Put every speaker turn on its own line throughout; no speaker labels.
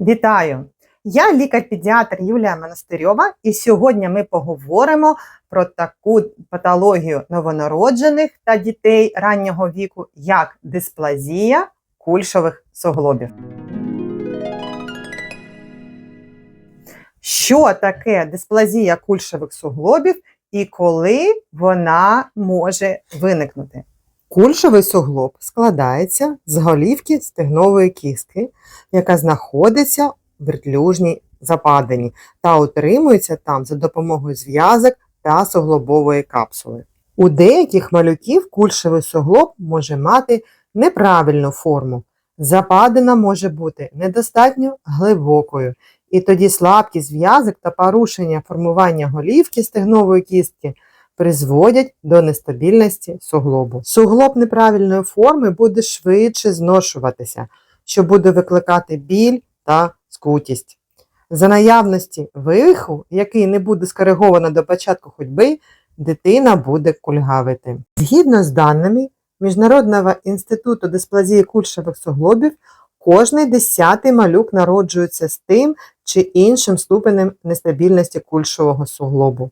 Вітаю! Я лікар-педіатр Юлія Монастирьова, і сьогодні ми поговоримо про таку патологію новонароджених та дітей раннього віку, як дисплазія кульшових суглобів. Що таке дисплазія кульшових суглобів і коли вона може виникнути? Кульшовий суглоб складається з голівки стегнової кістки, яка знаходиться в вертлюжній западині та утримується там за допомогою зв'язок та суглобової капсули. У деяких малюків кульшовий суглоб може мати неправильну форму. Западина може бути недостатньо глибокою, і тоді слабкість зв'язок та порушення формування голівки стегнової кістки призводять до нестабільності суглобу. Суглоб неправильної форми буде швидше зношуватися, що буде викликати біль та скутість. За наявності вивиху, який не буде скориговано до початку ходьби, дитина буде кульгавити. Згідно з даними Міжнародного інституту дисплазії кульшових суглобів, кожний десятий малюк народжується з тим чи іншим ступенем нестабільності кульшового суглобу.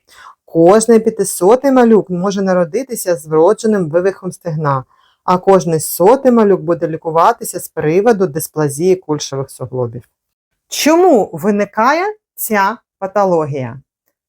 Кожний п'ятисотий малюк може народитися з вродженим вивихом стегна, а кожний сотий малюк буде лікуватися з приводу дисплазії кульшових суглобів. Чому виникає ця патологія?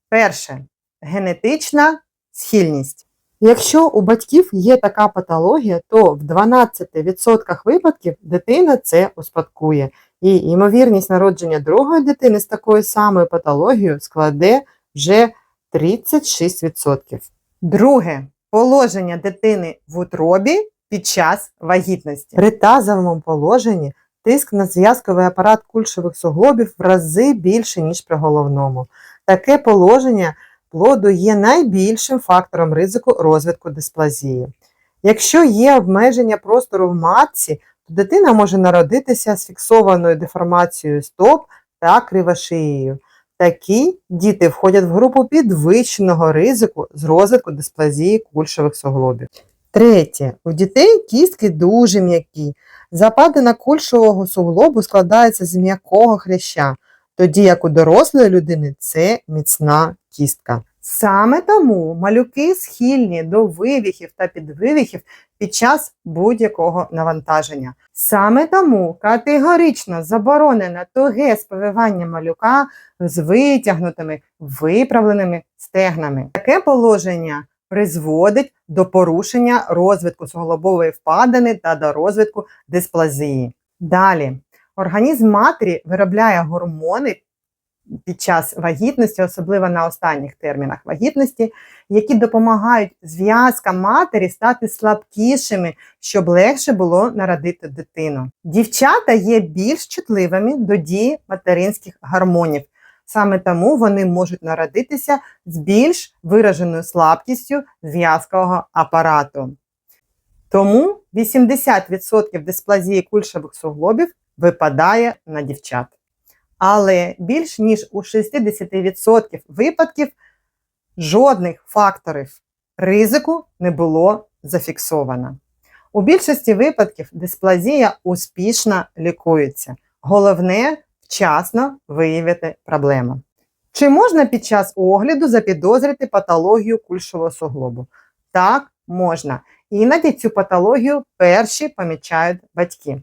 Перше генетична схильність. Якщо у батьків є така патологія, то в 12% випадків дитина це успадкує, і ймовірність народження другої дитини з такою самою патологією складе вже 36%. Друге положення дитини в утробі під час вагітності. При тазовому положенні тиск на зв'язковий апарат кульшових суглобів в рази більше, ніж при головному. Таке положення плоду є найбільшим фактором ризику розвитку дисплазії. Якщо є обмеження простору в матці, то дитина може народитися з фіксованою деформацією стоп та кривошиєю. Такі діти входять в групу підвищеного ризику з розвитку дисплазії кульшових суглобів. Третє. У дітей кістки дуже м'які. Западина кульшового суглобу складається з м'якого хряща, тоді як у дорослої людини це міцна кістка. Саме тому малюки схильні до вивіхів та підвивіхів під час будь-якого навантаження. Саме тому категорично заборонено туге сповивання малюка з витягнутими виправленими стегнами. Таке положення призводить до порушення розвитку суглобової впадини та до розвитку дисплазії. Далі, організм матері виробляє гормони під час вагітності, особливо на останніх термінах вагітності, які допомагають зв'язкам матері стати слабкішими, щоб легше було народити дитину. Дівчата є більш чутливими до дії материнських гормонів. Саме тому вони можуть народитися з більш вираженою слабкістю зв'язкового апарату. Тому 80% дисплазії кульшових суглобів випадає на дівчат. Але більш ніж у 60% випадків жодних факторів ризику не було зафіксовано. У більшості випадків дисплазія успішно лікується. Головне вчасно виявити проблему. Чи можна під час огляду запідозрити патологію кульшового суглобу? Так, можна. Іноді цю патологію перші помічають батьки.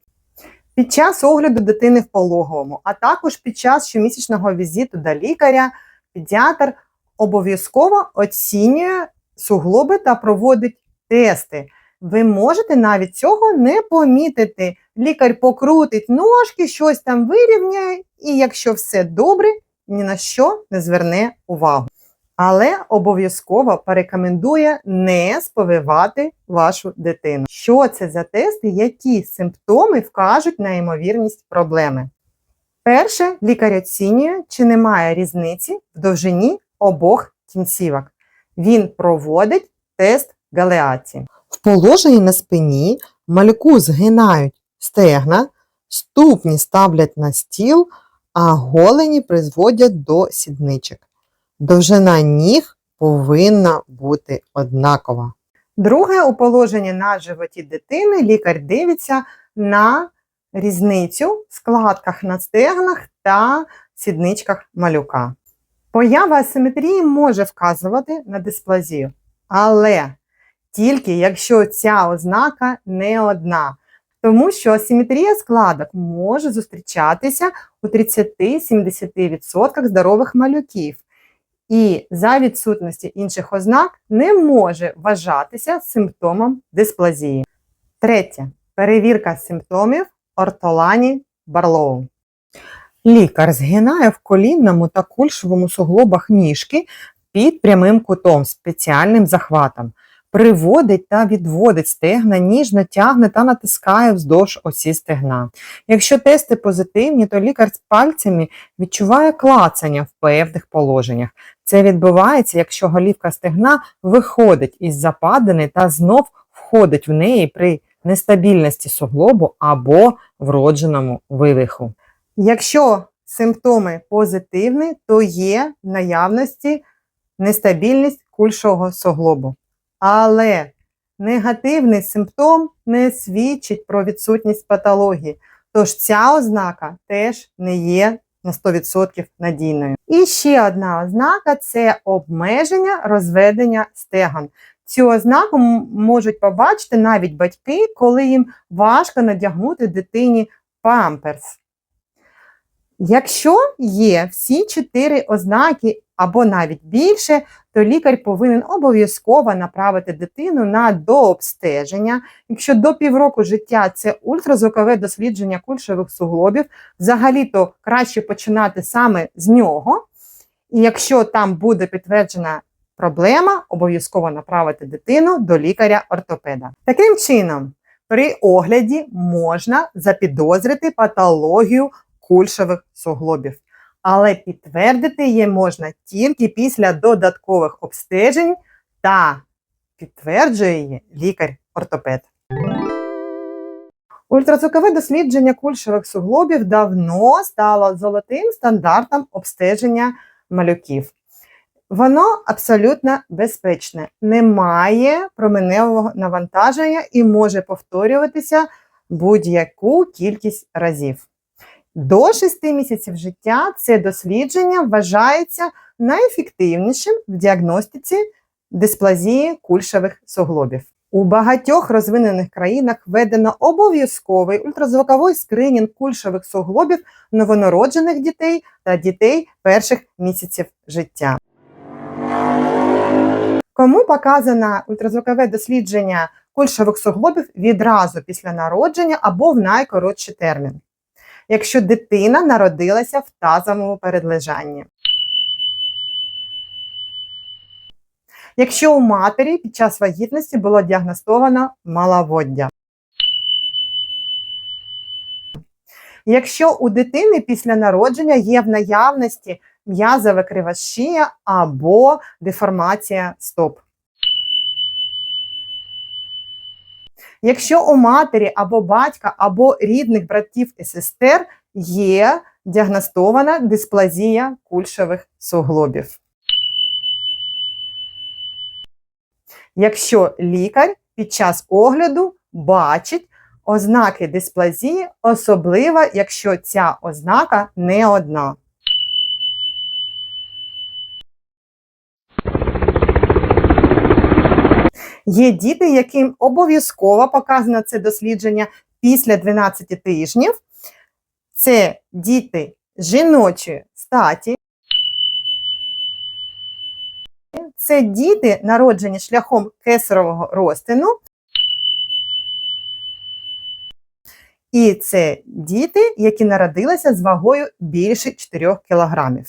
Під час огляду дитини в пологовому, а також під час щомісячного візиту до лікаря, педіатр обов'язково оцінює суглоби та проводить тести. Ви можете навіть цього не помітити. Лікар покрутить ножки, щось там вирівняє, і якщо все добре, ні на що не зверне увагу. Але обов'язково порекомендує не сповивати вашу дитину. Що це за тести, які симптоми вкажуть на ймовірність проблеми? Перше, лікар оцінює, чи немає різниці в довжині обох кінцівок. Він проводить тест галеаці. В положенні на спині малюку згинають стегна, ступні ставлять на стіл, а голені призводять до сідничок. Довжина ніг повинна бути однакова. Друге, у положенні на животі дитини лікар дивиться на різницю в складках на стегнах та сідничках малюка. Поява асиметрії може вказувати на дисплазію, але тільки якщо ця ознака не одна. Тому що асиметрія складок може зустрічатися у 30-70% здорових малюків, і за відсутності інших ознак не може вважатися симптомом дисплазії. Третє. Перевірка симптомів ортолані Барлоу. Лікар згинає в колінному та кульшовому суглобах ніжки під прямим кутом спеціальним захватом. Приводить та відводить стегна, ніжно тягне та натискає вздовж осі стегна. Якщо тести позитивні, то лікар з пальцями відчуває клацання в певних положеннях. Це відбувається, якщо голівка стегна виходить із западини та знов входить в неї при нестабільності суглобу або вродженому вивиху. Якщо симптоми позитивні, то є в наявності нестабільність кульшового суглобу. Але негативний симптом не свідчить про відсутність патології, тож ця ознака теж не є на 100% надійною. І ще одна ознака це обмеження розведення стегон. Цю ознаку можуть побачити навіть батьки, коли їм важко надягнути дитині памперс. Якщо є всі чотири ознаки або навіть більше, то лікар повинен обов'язково направити дитину на дообстеження. Якщо до півроку життя це ультразвукове дослідження кульшових суглобів, взагалі-то краще починати саме з нього. І якщо там буде підтверджена проблема, обов'язково направити дитину до лікаря-ортопеда. Таким чином, при огляді можна запідозрити патологію кульшових суглобів. Але підтвердити її можна тільки після додаткових обстежень та підтверджує її лікар-ортопед. Ультразвукове дослідження кульшових суглобів давно стало золотим стандартом обстеження малюків. Воно абсолютно безпечне, немає променевого навантаження і може повторюватися будь-яку кількість разів. До 6 місяців життя це дослідження вважається найефективнішим в діагностиці дисплазії кульшових суглобів. У багатьох розвинених країнах введено обов'язковий ультразвуковий скринінг кульшових суглобів новонароджених дітей та дітей перших місяців життя. Кому показано ультразвукове дослідження кульшових суглобів відразу після народження або в найкоротший термін? Якщо дитина народилася в тазовому передлежанні. Якщо у матері під час вагітності було діагностовано маловоддя. Якщо у дитини після народження є в наявності м'язова кривошия або деформація стоп. Якщо у матері або батька, або рідних братів і сестер є діагностована дисплазія кульшових суглобів. Якщо лікар під час огляду бачить ознаки дисплазії, особливо якщо ця ознака не одна. Є діти, яким обов'язково показано це дослідження після 12 тижнів. Це діти жіночої статі. Це діти, народжені шляхом кесарового розтину. І це діти, які народилися з вагою більше 4 кілограмів.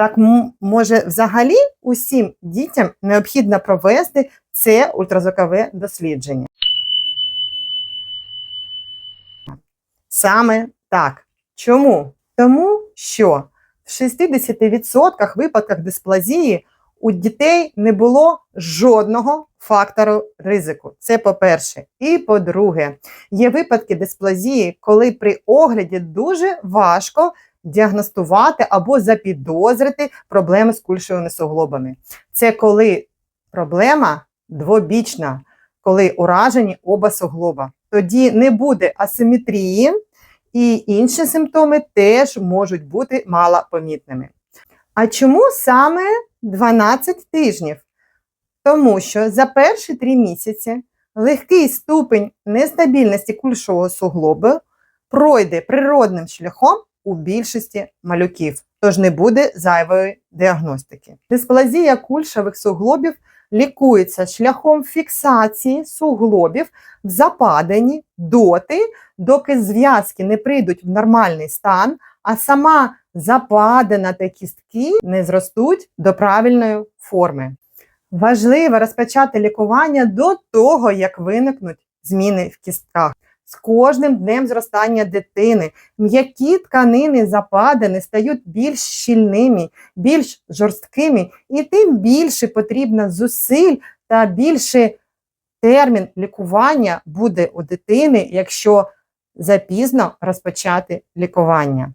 Так, може, взагалі усім дітям необхідно провести це ультразвукове дослідження. Саме так. Чому? Тому що в 60% випадках дисплазії у дітей не було жодного фактору ризику. Це по-перше. І по-друге, є випадки дисплазії, коли при огляді дуже важко діагностувати або запідозрити проблеми з кульшовими суглобами. Це коли проблема двобічна. коли уражені оба суглоба. Тоді не буде асиметрії, і інші симптоми теж можуть бути малопомітними. А чому саме 12 тижнів? Тому що за перші три місяці легкий ступень нестабільності кульшового суглобу пройде природним шляхом у більшості малюків, тож не буде зайвої діагностики. Дисплазія кульшових суглобів лікується шляхом фіксації суглобів в западанні доти, доки зв'язки не прийдуть в нормальний стан, а сама западина та кістки не зростуть до правильної форми. Важливо розпочати лікування до того, як виникнуть зміни в кістках. З кожним днем зростання дитини м'які тканини западини стають більш щільними, більш жорсткими, і тим більше потрібно зусиль та більше термін лікування буде у дитини, якщо запізно розпочати лікування.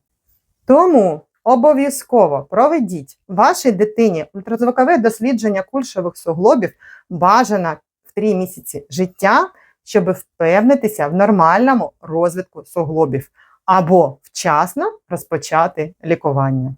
Тому обов'язково проведіть вашій дитині ультразвукове дослідження кульшових суглобів бажано в 3 місяці життя, щоб впевнитися в нормальному розвитку суглобів або вчасно розпочати лікування.